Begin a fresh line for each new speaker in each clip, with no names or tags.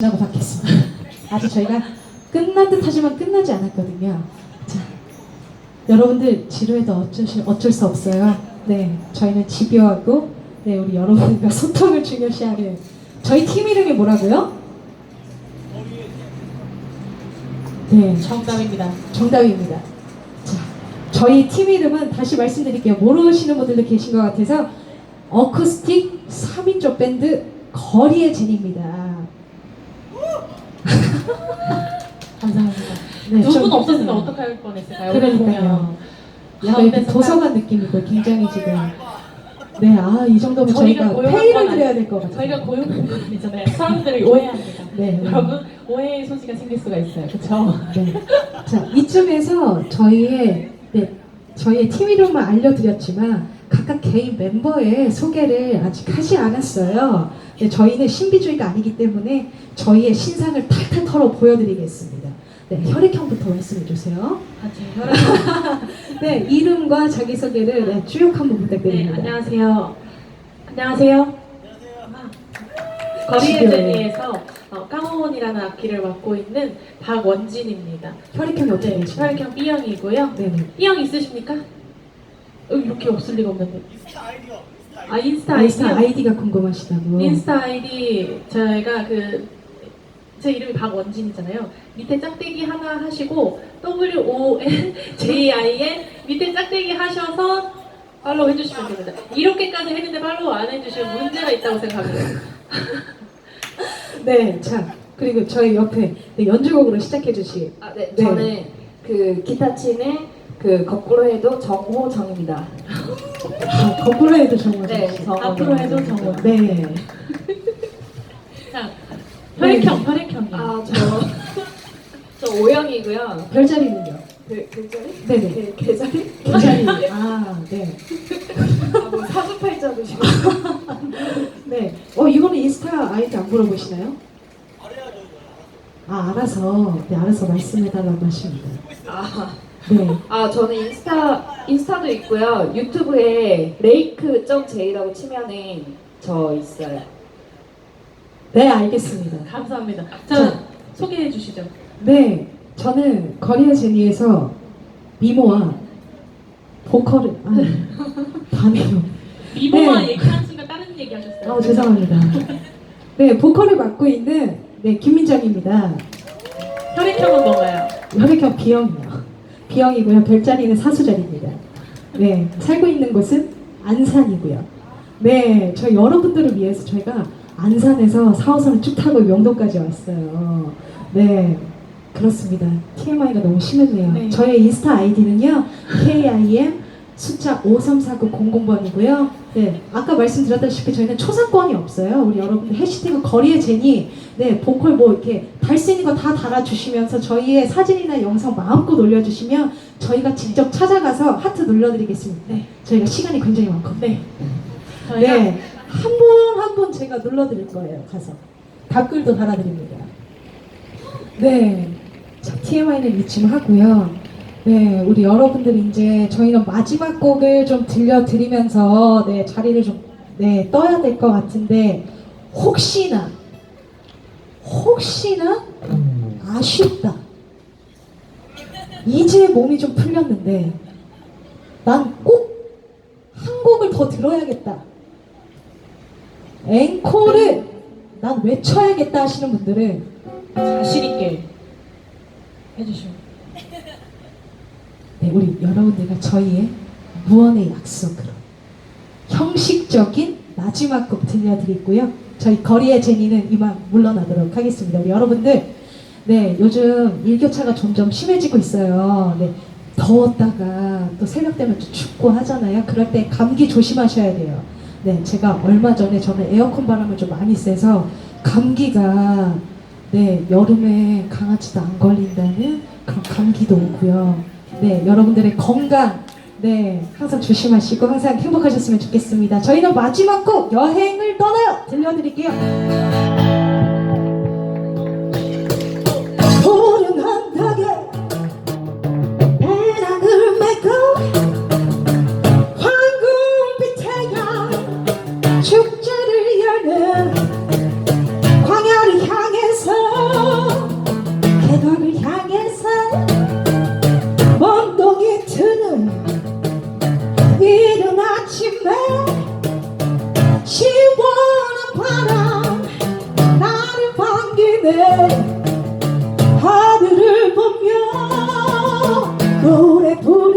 라고 받겠습니다. 아직 저희가 끝난 듯 하지만 끝나지 않았거든요. 자, 여러분들 지루해도 어쩔, 수- 어쩔 수 없어요. 네, 저희는 집요하고 네, 우리 여러분과 소통을 중요시하는 저희 팀 이름이 뭐라고요? 네,
정답입니다.
정답입니다. 자, 저희 팀 이름은 다시 말씀드릴게요. 모르시는 분들도 계신 것 같아서 어쿠스틱 3인조 밴드 거리의 진입니다.
감사합니다.
네,
두 분
좀-
없었으면 어떡할 뻔했을까요? 오늘
그러니까요.
보면.
이렇게
가운데서
도서관 느낌이고 굉장히 지금 네, 아, 이 정도면
저희가
저희가
고용한
페이를
건
드려야 될 것 같아요.
저희가 고용한 건 아니잖아요. 사람들이 오해합니다.
네.
여러분 오해의 소지가 생길 수가 있어요. 그렇죠?
네. 자, 이쯤에서 저희의 네, 저희의 팀 이름만 알려드렸지만 각각 개인 멤버의 소개를 아직 하지 않았어요. 네, 저희는 신비주의가 아니기 때문에 저희의 신상을 탈탈 털어 보여드리겠습니다. 네, 혈액형부터 말씀해 주세요.
혈액.
네, 이름과 자기소개를 네, 쭉 한번
네,
부탁드립니다.
안녕하세요. 안녕하세요. 거리의
지겨워요.
제니에서 어, 까모원이라는 악기를 맡고 있는 박원진입니다.
혈액형이 어떻게
네,
되시나요?
혈액형 B형이고요.
네, 네.
B형 있으십니까? 어, 이렇게 없을 리가 없는데. 아 인스타
인스타
아이디요?
아이디가 궁금하시다고.
인스타 아이디 저희가 그 제 이름이 박원진이잖아요. 밑에 짝대기 하나 하시고 W O N J I N 밑에 짝대기 하셔서 팔로우 해주시면 됩니다. 이렇게까지 했는데 팔로우 안 해주시면 문제가 있다고 생각합니다.
네, 자 그리고 저희 옆에 네, 연주곡으로 시작해 주시.
아, 네,
네.
저는 그 기타 치는 그 거꾸로 해도 정호정입니다.
아, 거꾸로 해도 정말.
네.
앞으로 해도 정호.
네.
자, 혈액형, 혈액형이요.
아, 저, 저 O형이고요.
별자리는요?
그, 글자리?
네네.
그, 계자리?
별자리. 아, 네.
아, 뭐 사주팔자도시고.
네. 어 이거는 인스타 아이디 안 물어보시나요? 아 알아서 네 알아서 말씀해달라고 하십니다.
아,
네.
아, 저는 인스타, 인스타도 있고요. 유튜브에 레이크.j라고 치면은 저 있어요.
네 알겠습니다.
감사합니다.
자.
자, 소개해 주시죠.
네, 저는 거리의 제니에서 미모와 보컬을 아, 반해요.
미모만
네.
얘기한 순간 다른 얘기 하셨어요.
아 죄송합니다. 네, 보컬을 맡고 있는 네 김민정입니다.
혈액형은 뭔가요?
혈액형 B형이요. B형이고요. 별자리는 사수자리입니다. 네, 살고 있는 곳은 안산이고요. 네, 저희 여러분들을 위해서 저희가 안산에서 4호선을 쭉 타고 명동까지 왔어요. 네, 그렇습니다. TMI가 너무 심했네요.
네.
저의 인스타 아이디는요, KIM 숫자 534900번이고요. 네, 아까 말씀드렸다시피 저희는 초상권이 없어요. 우리 여러분들 해시태그 거리의 제니, 네, 보컬 뭐 이렇게 달 수 있는 거 다 달아주시면서 저희의 사진이나 영상 마음껏 올려주시면 저희가 직접 찾아가서 하트 눌러드리겠습니다. 네, 저희가 시간이 굉장히 많거든요.
네.
네, 한분한분 제가 눌러드릴 거예요. 가서 댓글도 달아드립니다. 네, 자, TMI는 이쯤 하고요. 네, 우리 여러분들 이제 저희는 마지막 곡을 좀 들려드리면서 네 자리를 좀 네 떠야 될 것 같은데 혹시나 혹시나 아쉽다. 이제 몸이 좀 풀렸는데 난 꼭 한 곡을 더 들어야겠다. 앵콜을 난 외쳐야겠다 하시는 분들은
자신 있게 해주시면.
네, 우리 여러분들과 저희의 무언의 약속으로 형식적인 마지막 곡 들려드리고요. 저희 거리의 제니는 이만 물러나도록 하겠습니다. 우리 여러분들, 네, 요즘 일교차가 점점 심해지고 있어요. 네, 더웠다가 또 새벽 되면 좀 춥고 하잖아요. 그럴 때 감기 조심하셔야 돼요. 네, 제가 얼마 전에 저는 에어컨 바람을 좀 많이 쐬서 감기가 네, 여름에 강아지도 안 걸린다는 그런 감기도 오고요. 네, 여러분들의 건강, 네, 항상 조심하시고 항상 행복하셨으면 좋겠습니다. 저희는 마지막 곡 여행을 떠나요 들려드릴게요. 보며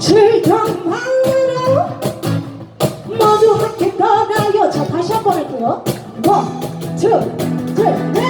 질정만으로 모두 함께 떠나요. 자 다시 한 번 할게요. 원, 투, 쓰리,